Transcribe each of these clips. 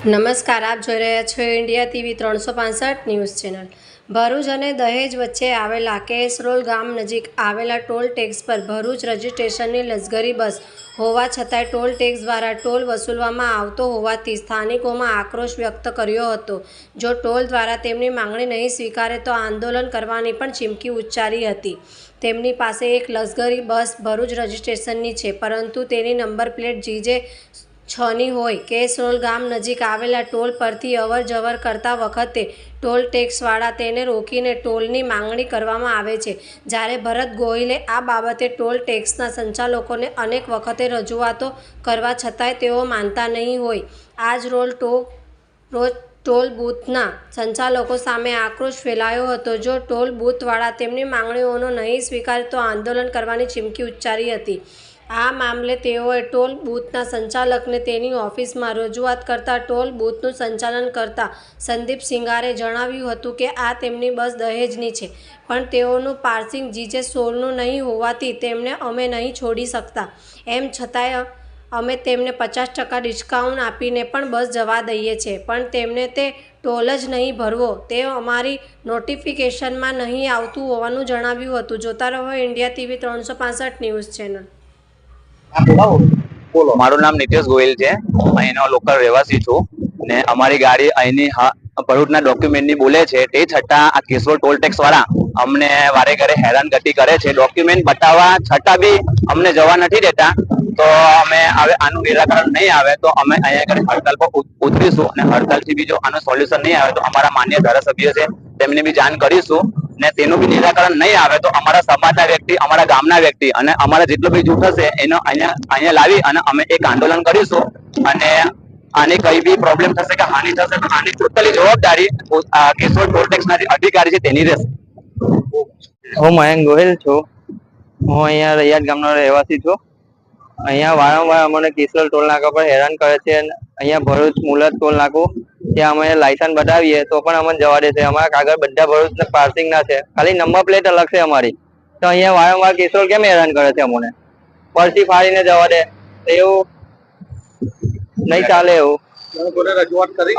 નમસ્કાર, આપ જોઈ રહ્યા છો ઇન્ડિયા ટીવી ત્રણસો પાંસઠ ન્યૂઝ ચેનલ. ભરૂચ અને દહેજ વચ્ચે આવેલા કેસરોલ ગામ નજીક આવેલા ટોલ ટેક્સ પર ભરૂચ રજિસ્ટ્રેશનની લશ્કરી બસ હોવા છતાંય ટોલ ટેક્સ દ્વારા ટોલ વસૂલવામાં આવતો હોવાથી સ્થાનિકોમાં આક્રોશ વ્યક્ત કર્યો હતો. જો ટોલ દ્વારા તેમની માંગણી નહીં સ્વીકારે તો આંદોલન કરવાની પણ ચીમકી ઉચ્ચારી હતી. તેમની પાસે એક લશ્કરી બસ ભરૂચ રજિસ્ટ્રેશનની છે, પરંતુ તેની નંબર પ્લેટ જીજે છની હોય. કેસરોલ ગામ નજીક આવેલા ટોલ પરથી અવર જવર કરતા વખતે ટોલ ટેક્સવાળા તેને રોકીને ટોલની માંગણી કરવામાં આવે છે. જ્યારે ભરત ગોહિલે આ બાબતે ટોલ ટેક્સના સંચાલકોને અનેક વખતે રજૂઆતો કરવા છતાંય તેઓ માનતા નહીં હોય. આજ રોલ ટો, રોજ ટોલ બૂથના સંચાલકો સામે આક્રોશ ફેલાયો હતો. જો ટોલ બૂથવાળા તેમની માંગણીઓનો નહીં સ્વીકાર તો આંદોલન કરવાની ચીમકી ઉચ્ચારી હતી. આ મામલે તેઓએ ટોલ બૂથના સંચાલકને તેની ઓફિસમાં રજૂઆત કરતા ટોલ બૂથનું સંચાલન કરતા સંદીપ સિંગારે જણાવ્યું હતું કે આ તેમની બસ દહેજની છે, પણ તેઓનું પાર્સિંગ જીજે સોળનું નહીં હોવાથી તેમને અમે નહીં છોડી શકતા. એમ છતાંય અમે તેમને પચાસ ટકા ડિસ્કાઉન્ટ આપીને પણ બસ જવા દઈએ છીએ, પણ તેમને તે ટોલ જ નહીં ભરવો. તે અમારી નોટિફિકેશનમાં નહીં આવતું હોવાનું જણાવ્યું હતું. જોતા રહો, ઇન્ડિયા ટીવી ત્રણસો ન્યૂઝ ચેનલ. બોલો. મારું નામ નિતેશ ગોયલ છે. અહીંનો લોકલ રહેવાસી છું ને અમારી ગાડી અહીંની ભરૂચના ડોક્યુમેન્ટની બોલે છે. તે છતાં આ કેશોદ ટોલ વાળા અમને વારે ઘરે હેરાનગતિ કરે છે. ડોક્યુમેન્ટ બતાવવા છતાં બી અમને જવા નથી દેતા. તો અમે હવે આનું નિરાકરણ નહીં આવે તો અમે અહીંયા આગળ હડતાલ પર ઉતરીશું અને હડતાલથી બી આનું સોલ્યુશન નહીં આવે તો અમારા માન્ય ધારાસભ્ય છે, તેમને બી જાણ કરીશું. ને તેનું બી નિરાકરણ નહીં આવે તો અમારા સમાજના વ્યક્તિ, અમારા ગામના વ્યક્તિ અને અમારા જેટલું બી જૂથ હશે એનો અહીંયા અહીંયા લાવી અને અમે એક આંદોલન કરીશું. અને આની કઈ બી પ્રોબ્લેમ થશે કે હાની થશે તો આની ટોટલી જવાબદારી કેશોદ ટોલ ટેક્સના અધિકારી છે તેની રહેશે. હું મયંક ગોહિલ છું. હું અહીંયા રૈયાદ ગામનો રહેવાસી છું. અહીંયા વારંવાર અમને કિશોર ટોલ નાકા પર હેરાન કરે છે અહીંયા ભરૂચ મુલત ટોલ નાકું ત્યાં અમે લાયસન્સ બતાવીએ તો પણ અમને જવા દેશે. અમારા કાગળ બધા ભરૂચ પાર્સિંગ ના છે. ખાલી નંબર પ્લેટ અલગ છે અમારી. તો અહીંયા વારંવાર કિશોર કેમ હેરાન કરે છે અમને? પરસી ફાડીને જવા દે. એવું નહીં ચાલે એવું. રજૂઆત કરી?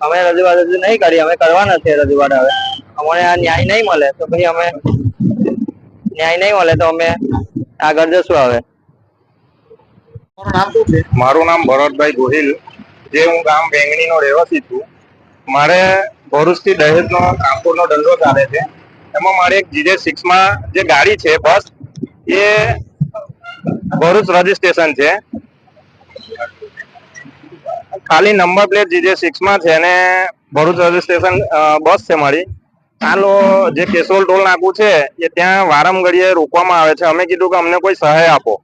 અમે રજૂઆત હજુ નહીં કરી. અમે કરવાના છે રજૂઆત હવે. અમને આ ન્યાય નહીં મળે તો પછી અમે ન્યાય નહીં મળે તો અમે આગળ જશું હવે. મારું નામ ભરતભાઈ ગોહિલ. જે હું ગામ વેંગણી નો રહેવાસી છું, મારે ભરૂચથી દહેજ નો ટ્રાન્સપોર્ટ નો ધંધો ચાલે છે. એમાં મારે એક જીજે સિક્સમાં જે ગાડી છે, બસ, એ ભરૂચ રજીસ્ટ્રેશન છે. ખાલી નંબર પ્લેટ જીજે સિક્સમાં છે અને ભરૂચ રજીસ્ટ્રેશન બસ છે મારી. હાલો, જે કેશોલ ટોલ નાકું છે, એ ત્યાં વારંગળીએ રોકવામાં આવે છે. અમે કીધું કે અમને કોઈ સહાય આપો.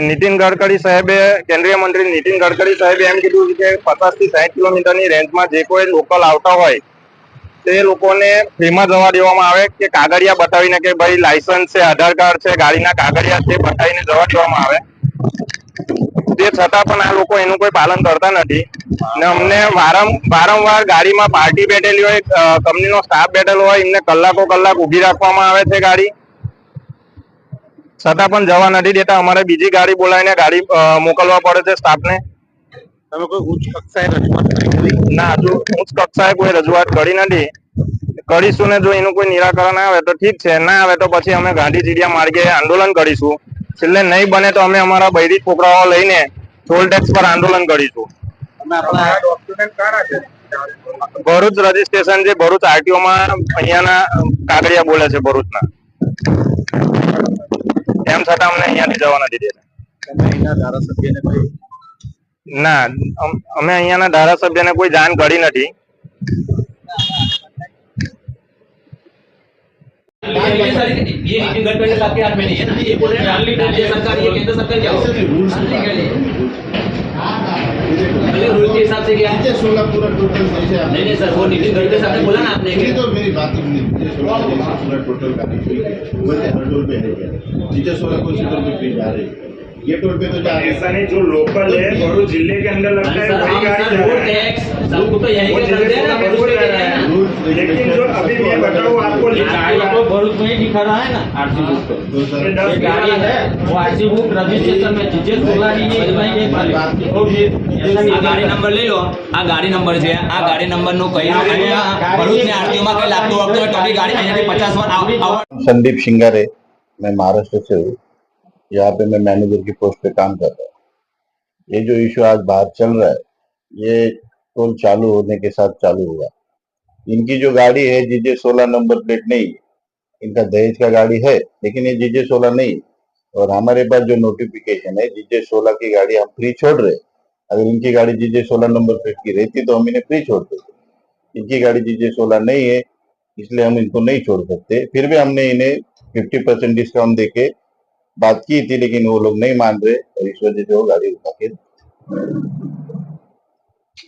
નીતિન ગડકરી સાહેબે, કેન્દ્રીય મંત્રી નીતિન ગડકરી સાહેબે એમ કીધું કે પચાસથી સાઠ કિલોમીટરની રેન્જમાં જે કોઈ લોકલ આવતા હોય, તે લોકોને ફ્રીમાં જવા દેવામાં આવે કે કાગળિયા બતાવીને કે ભાઈ લાયસન્સ છે, આધાર કાર્ડ છે, ગાડીના કાગળિયા છે, બતાવીને જવા દેવામાં આવે. તે છતાં પણ આ લોકો એનું કોઈ પાલન કરતા નથી. ને અમને વારં વારંવાર ગાડીમાં પાર્ટી બેઠેલી હોય કંપનીનો સ્ટાફ બેઠેલો હોય, એમને કલાકો કલાક ઊભી રાખવામાં આવે છે ગાડી. છતાં પણ જવા નથી દેતા. અમારે બીજી ગાડી બોલાવીને ગાડી મોકલવા પડે છે સ્ટાફને. તમે કોઈ ઉચ્ચ કક્ષાએ રજૂઆત ના હજુ ઉચ્ચ કક્ષાએ કોઈ રજૂઆત કરી નથી. કરીશું ને જો એનું કોઈ નિરાકરણ આવે તો ઠીક છે. ના આવે તો પછી અમે ગાંધી ચીડિયા માર્ગે આંદોલન કરીશું. છેલ્લે નહીં બને તો અમે અમારા બૈરી છોકરાઓ લઈને ટોલ ટેક્સ પર આંદોલન કરીશું. ભરૂચ રજીસ્ટ્રેશન છે ભરૂચ આરટીઓ માં અહીંયાના કાગળિયા બોલે છે ભરૂચના. એમ છતાં અમને અહીંયાથી જવા નથી દેતા તમે અહીંના ધારાસભ્યને કોઈ ના અમ- અમે અહીંયાના ધારાસભ્યને કોઈ જાણ કરી નથી ये सारी ये नितिन गडकरी साहब के हाथ में नहीं है ना ये बोल रहे हैं राज्य राज्य सरकार ये केंद्र सरकार क्या होगा पहले रूल के हिसाब से क्या है सोलह पूरा टोटल नहीं नहीं सर वो नितिन गडकरी साहब ने बोला ना आपने तो मेरी बात सुनिए। नीचे सोलह पूरा टोटल का नहीं वैसे हर टोल पे है क्या नीचे सोलह कौन सी टोल पे फ्री जा रही है ये टोल पे तो जा रहे ऐसा नहीं जो लोकल है भरूच ज़िले के अंदर लगता है वही गाड़ी रोड टैक्स सबको तो यही के ना को के है। लेकिन जो अभी मैं बताऊँ आपको लिख गाड़ी तो भरूच में ही दिखा रहा है ना आरसी बुक पे तो सर ये दस ये गाड़ी है वो आरसी बुक रजिस्ट्रेशन में जीजे सोलह की नहीं भाई ये खाली तो फिर આ ગાડી નંબર લઈ લો આ ગાડી નંબર છે આ ગાડી નંબર નું કઈ અહીંયા ભરૂચની આરટીઓમાં કઈ લાગતું વખતે હોય તો બી ગાડી અહીંયાથી પચાસ વાર આવ- આવ- संदीप शिंगारे मैं महाराष्ट्र से हूँ यहाँ पे मैं मैनेजर की पोस्ट पे काम कर रहा हूँ ये जो इशू आज बाहर चल रहा है ये टोल चालू होने के साथ चालू हुआ इनकी जो गाड़ी है जीजे सोलह नंबर प्लेट नहीं है इनका दहेज का गाड़ी है, लेकिन ये जीजे सोलह नहीं। और हमारे पास जो नोटिफिकेशन है, जीजे सोलह की गाड़ी हम फ्री छोड़ रहे अगर इनकी गाड़ी जीजे सोलह नंबर प्लेट की रहती तो हम इन्हें फ्री छोड़ देते इनकी गाड़ी जीजे सोलह नहीं है, इसलिए हम इनको नहीं छोड़ सकते। फिर भी हमने इन्हें फिफ्टी परसेंट डिस्काउंट देके बात की थी, लेकिन वो लोग नहीं मान रहे, और इस वजह से वो गाड़ी उठा के